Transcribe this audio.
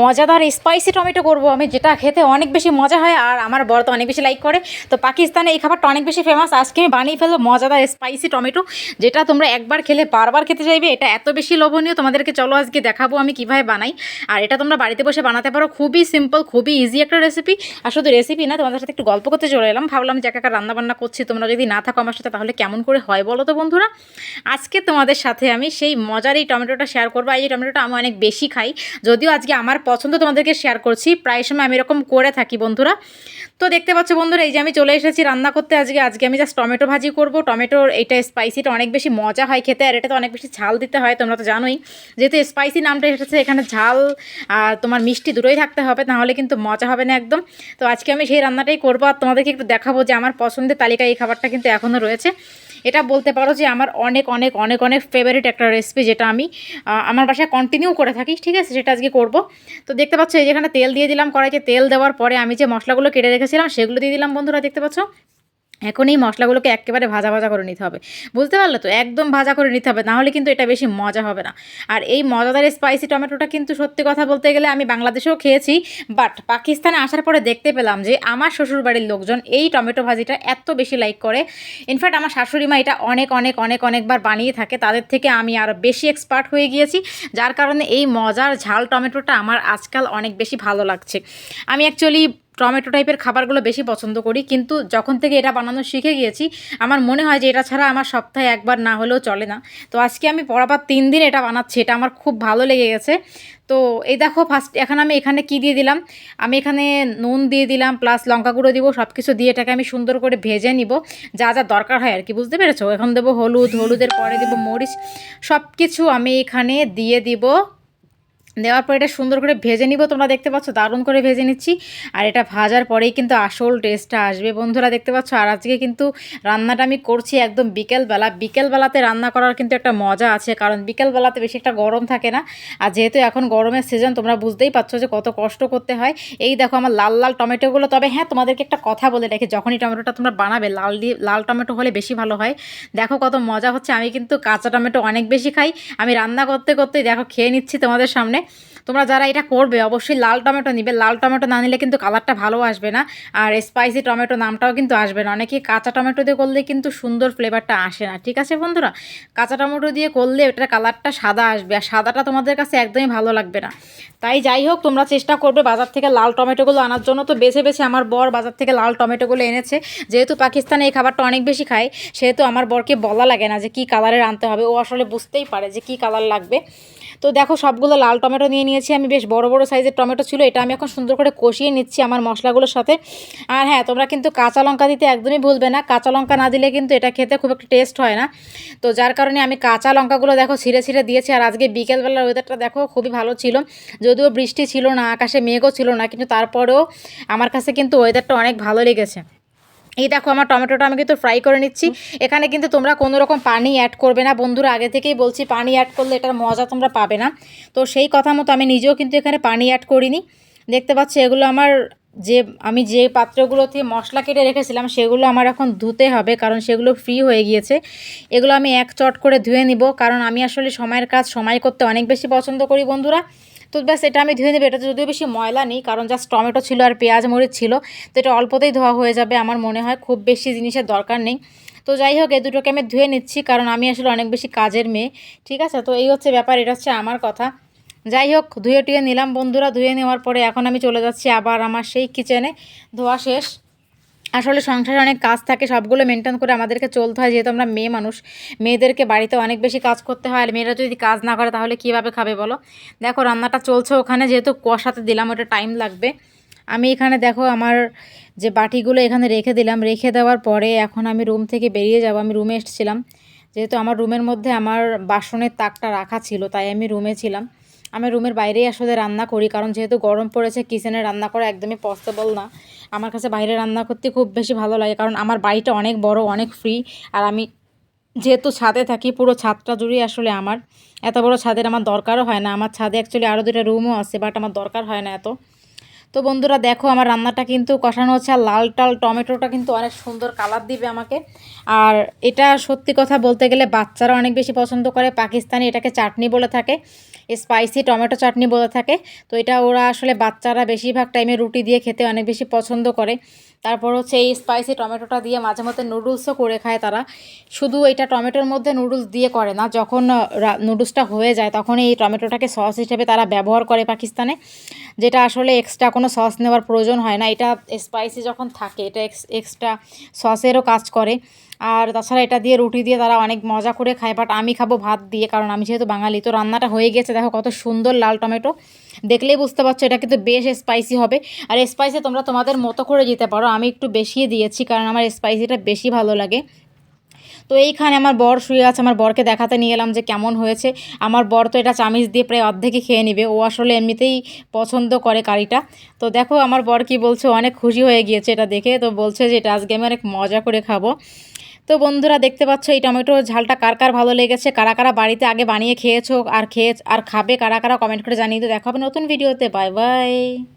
মজাদার spicy tomato করব আমি, যেটা খেতে অনেক বেশি মজা হয় আর আমার বড় তো অনেক বেশি লাইক করে। তো পাকিস্তানে এই খাবারটা অনেক বেশি ফেমাস আজকে আমি বানিয়ে ফেলব মজাদার স্পাইসি টমেটো, যেটা তোমরা একবার খেলে বারবার খেতে চাইবে, এটা এত বেশি লোভনীয়, তোমাদেরকে চলো আজকে দেখাবো আমি কীভাবে বানাই। আর এটা তোমরা বাড়িতে বসে বানাতে পারো, খুবই সিম্পল খুবই ইজি একটা রেসিপি আর শুধু রেসিপি না, তোমাদের সাথে একটু গল্প করতে চলে এলাম, ভাবলাম যে একা রান্না বান্না করছি, তোমরা যদি না থাকো আমার সাথে, তাহলে কেমন করে হয় বলো তো বন্ধুরা? আজকে তোমাদের সাথে আমি সেই মজার এই টমেটোটা শেয়ার করব। এই টমেটোটা আমি অনেক বেশি খাই, যদিও আজকে আমার পছন্দ তোমাদেরকে শেয়ার করছি। প্রায় সময় আমি এরকম করে থাকি বন্ধুরা। তো দেখতে পাচ্ছ বন্ধুরা, এই যে আমি চলে এসেছি রান্না করতে আজকে। আজকে আমি জাস্ট টমেটো ভাজি করব। টমেটোর এটা স্পাইসিটা অনেক বেশি মজা হয় খেতে, আর এটা তো অনেক বেশি ঝাল দিতে হয়, তোমরা তো জানোই। যেহেতু স্পাইসি নামটা এসেছে, এখানে ঝাল আর তোমার মিষ্টি দুটোই থাকতে হবে, তাহলে কিন্তু মজা হবে না একদম। তো আজকে আমি সেই রান্নাটাই করব, আর তোমাদেরকে একটু দেখাবো যে আমার পছন্দের তালিকায় এই খাবারটা কিন্তু এখনও রয়েছে। এটা বলতে পারো যে আমার অনেক অনেক অনেক অনেক ফেভারিট একটা রেসিপি যেটা আমি আমার বাসায় কন্টিনিউ করে থাকি, ঠিক আছে? সেটা আজকে করব। তো দেখতে পাচ্ছ এই যেখানে তেল দিয়ে দিলাম কড়াইতে তেল দেওয়ার পরে আমি যে মশলাগুলো কেটে রেখেছিলাম সেগুলো দিয়ে দিলাম বন্ধুরা, দেখতে পাচ্ছ? এখন এই মশলাগুলোকে একেবারে ভাজা ভাজা করে নিতে হবে। বুঝতে পারলে তো? একদম ভাজা করে নিতে হবে, নাহলে কিন্তু এটা বেশি মজা হবে না। আর এই মজাদার স্পাইসি টমেটোটা কিন্তু সত্যি কথা বলতে গেলে আমি বাংলাদেশেও খেয়েছি বাট পাকিস্তানে আসার পরে দেখতে পেলাম যে আমার শ্বশুরবাড়ির লোকজন এই টমেটো ভাজিটা এত বেশি লাইক করে। ইনফ্যাক্ট আমার শাশুড়ি মা এটা অনেক অনেক অনেক, অনেকবার বানিয়ে থাকে, তাদের থেকে আমি আরও বেশি এক্সপার্ট হয়ে গিয়েছি, যার কারণে এই মজার ঝাল টমেটোটা আমার আজকাল অনেক বেশি ভালো লাগছে। আমি অ্যাকচুয়ালি টমেটো টাইপের খাবারগুলো বেশি পছন্দ করি, কিন্তু যখন থেকে এটা বানানো শিখে গিয়েছি, আমার মনে হয় যে এটা ছাড়া আমার সপ্তাহে একবার না হলেও চলে না। তো আজকে আমি পরাবার তিন দিন এটা বানাচ্ছি, এটা আমার খুব ভালো লেগে গেছে। তো এই দেখো ফার্স্ট এখন আমি এখানে কি দিয়ে দিলাম? আমি এখানে নুন দিয়ে দিলাম প্লাস লঙ্কা গুঁড়ো দিব সব কিছু দিয়ে এটাকে আমি সুন্দর করে ভেজে নিব। যা যা দরকার হয় আর কি বুঝতে পেরেছ? এখন দেবো হলুদ, হলুদের পরে দেবো মরিচ। সব কিছু আমি এখানে দিয়ে দিব। দেওয়ার পর এটা সুন্দর করে ভেজে নিব। তোমরা দেখতে পাচ্ছ দারুণ করে ভেজে নিচ্ছি। আর এটা ভাজার পরেই কিন্তু আসল টেস্টটা আসবে। বন্ধুরা দেখতে পাচ্ছ, আর আজকে কিন্তু রান্নাটা আমি করছি একদম বিকেলবেলা। বিকেলবেলাতে রান্না করার কিন্তু একটা মজা আছে, কারণ বিকেলবেলাতে বেশি একটা গরম থাকে না। আর যেহেতু এখন গরমের সিজন তোমরা বুঝতেই পারছ যে কত কষ্ট করতে হয়। এই দেখো আমার লাল লাল টমেটোগুলো। তবে হ্যাঁ তোমাদেরকে একটা কথা বলে রাখি, যখনই টমেটোটা তোমরা বানাবে, লাল দিয়ে, লাল টমেটো হলে বেশি ভালো হয়। দেখো কত মজা হচ্ছে, আমি কিন্তু কাঁচা টমেটো অনেক বেশি খাই। আমি রান্না করতে, করতেই দেখো খেয়ে নিচ্ছি তোমাদের সামনে। তোমরা যারা এটা করবে, অবশ্যই লাল টমেটো নিবে। লাল টমেটো না নিলে কিন্তু কালারটা ভালো আসবে না। আর স্পাইসি টমেটো নামটাও কিন্তু আসবে না। অনেকে কাঁচা টমেটো দিয়ে করলে কিন্তু সুন্দর ফ্লেভারটা আসে না। ঠিক আছে বন্ধুরা? কাঁচা টমেটো দিয়ে করলে ওটার কালারটা সাদা আসবে। আর সাদাটা তোমাদের কাছে একদমই ভালো লাগবে না। তাই যাই হোক, তোমরা চেষ্টা করবে বাজার থেকে লাল টমেটোগুলো আনার জন্য। তো বেছে বেছে আমার বর বাজার থেকে লাল টমেটোগুলো এনেছে। যেহেতু পাকিস্তানে এই খাবারটা অনেক বেশি খায়, সেহেতু আমার বরকে বলা লাগে না যে কী কালারের আনতে হবে। ও আসলে বুঝতেই পারে যে কী কালার লাগবে। তো দেখো সবগুলো লাল টমেটো নিয়ে নিয়েছি। আমি বেশ বড় বড় সাইজের টমেটো ছিল, এটা আমি এখন সুন্দর করে কষিয়ে নিচ্ছি আমার মশলাগুলোর সাথে। আর হ্যাঁ তোমরা কিন্তু কাঁচা লঙ্কা দিতে একদমই ভুলবে না। কাঁচা লঙ্কা না দিলে কিন্তু এটা খেতে খুব একটা টেস্ট হয় না। তো যার কারণে আমি কাঁচা লঙ্কাগুলো দেখো ছিঁড়ে ছিঁড়ে দিয়েছি। আর আজকে বিকেলবেলার ওয়েদারটা দেখো খুবই ভালো ছিল। যদিও বৃষ্টি ছিল না, আকাশে মেঘও ছিল না, কিন্তু তারপরেও আমার কাছে কিন্তু ওয়েদারটা অনেক ভালো লেগেছে। এই দেখো আমার টমেটোটা আমি কিন্তু ফ্রাই করে নিচ্ছি। এখানে কিন্তু তোমরা কোনো রকম পানি অ্যাড করবে না। বন্ধুরা আগে থেকেই বলছি পানি অ্যাড করলে এটার মজা তোমরা পাবে না। তো সেই কথা মতো আমি নিজেও কিন্তু এখানে পানি অ্যাড করিনি। দেখতে পাচ্ছি এগুলো আমার যে আমি যে পাত্রগুলোতে মশলা কেটে রেখেছিলাম সেগুলো আমার এখন ধুতে হবে কারণ সেগুলো ফ্রি হয়ে গিয়েছে। এগুলো আমি এক চট করে ধুয়ে নিব কারণ আমি আসলে সময়ের কাজ সময় করতে অনেক বেশি পছন্দ করি বন্ধুরা। তো ব্যাস, এটা আমি ধুয়ে নেব। এটা যদিও বেশি ময়লা নেই, কারণ জাস্ট টমেটো ছিল আর পেঁয়াজ, মরিচ ছিল। তো এটা অল্পতেই ধোয়া হয়ে যাবে আমার মনে হয়, খুব বেশি জিনিসের দরকার নেই। তো যাই হোক এই দুটোকে আমি ধুয়ে নিচ্ছি, কারণ আমি আসলে অনেক বেশি কাজের মেয়ে, ঠিক আছে? তো এই হচ্ছে ব্যাপার, এটা হচ্ছে আমার কথা। যাই হোক, ধুয়ে টুয়ে নিলাম বন্ধুরা, ধুয়ে নেওয়ার পরে এখন আমি চলে যাচ্ছি আবার আমার সেই কিচেনে ধোয়া শেষ। আসলে সংসারে অনেক কাজ থাকে, সবগুলো মেনটেন করে আমাদেরকে চলতে হয়। যেহেতু আমরা মেয়ে মানুষ, মেয়েদেরকে বাড়িতে অনেক বেশি কাজ করতে হয়। আর মেয়েরা যদি কাজ না করে, তাহলে কীভাবে খাবে বলো? দেখো, রান্নাটা চলছে ওখানে, যেহেতু কষাতে দিলাম, ওটা টাইম লাগবে। আমি এখানে দেখো, আমার যে বাটিগুলো এখানে রেখে দিলাম, রেখে দেওয়ার পরে এখন আমি রুম থেকে বেরিয়ে যাব। আমি রুমে এসেছিলাম। যেহেতু আমার রুমের মধ্যে আমার বাসনের তাকটা রাখা ছিল, তাই আমি রুমে ছিলাম। আমি রুমের বাইরেই আসলে রান্না করি, কারণ যেহেতু গরম পড়েছে কিচেনে রান্না করা একদমই পসিবল না। আমার কাছে বাইরে রান্না করতে খুব বেশি ভালো লাগে, কারণ আমার বাড়িটা অনেক বড়, অনেক ফ্রি আর আমি যেহেতু ছাদে থাকি, পুরো ছাদটা জুড়েই আসলে আমার। এত বড় ছাদের আমার দরকারও হয় না, আমার ছাদে অ্যাকচুয়ালি আরও দুটো রুমও আছে বাট আমার দরকার হয় না এত। তো বন্ধুরা দেখো, আমার রান্নাটা কিন্তু কষানো হচ্ছে আর লাল টাল টমেটোটা কিন্তু অনেক সুন্দর কালার দিবে আমাকে। আর এটা সত্যি কথা বলতে গেলে বাচ্চারা অনেক বেশি পছন্দ করে, পাকিস্তানি এটাকে চাটনি বলে থাকে, স্পাইসি টমেটো চাটনি বলে থাকে। তো এটা ওরা আসলে বাচ্চারা বেশিরভাগ টাইমে রুটি দিয়ে খেতে অনেক বেশি পছন্দ করে। তারপর হচ্ছে এই স্পাইসি টমেটোটা দিয়ে মাঝে মধ্যে নুডলসও করে খায় তারা। শুধু এটা টমেটোর মধ্যে নুডলস দিয়ে করে না, যখন নুডলসটা হয়ে যায় তখন এই টমেটোটাকে সস হিসেবে তারা ব্যবহার করে পাকিস্তানে, যেটা আসলে এক্সট্রা কোনো সস নেওয়ার প্রয়োজন হয় না। এটা স্পাইসি যখন থাকে, এটা এক্সট্রা সসেরও কাজ করে। আর তাছাড়া এটা দিয়ে রুটি দিয়ে তারা অনেক মজা করে খায় বাট আমি খাব ভাত দিয়ে, কারণ আমি যেহেতু বাঙালি, তো রান্নাটা হয়ে গেছে। দেখো কত সুন্দর লাল টমেটো। দেখলেই বুঝতে পারছ, এটা কিন্তু বেশ স্পাইসি হবে। আর স্পাইসি তোমরা তোমাদের মতো করে দিতে পারো। আমি একটু বেশি দিয়েছি, কারণ আমার স্পাইসিটা বেশি ভালো লাগে। তো এইখানে আমার বর শুয়ে আছে, আমার বরকে দেখাতে নিয়ে এলাম যে কেমন হয়েছে। আমার বর তো এটা চামিচ দিয়ে প্রায় অর্ধেকই খেয়ে নেবে, ও আসলে এমনিতেই পছন্দ করে কারিটা। তো দেখো আমার বর কি বলছে অনেক খুশি হয়ে গিয়েছে এটা দেখে, তো বলছে যে এটা আজকে আমি অনেক মজা করে খাব। তো বন্ধুরা দেখতে পাচ্ছ, এই টমেটো ঝালটা কার কার ভালো লেগেছে, কারা কারা বাড়িতে আগে বানিয়ে খেয়েছো আর খেয়ে, আর খাবে, কারা কারা কমেন্ট করে জানিয়ে তো দেখা হবে নতুন ভিডিওতে, বাই বাই।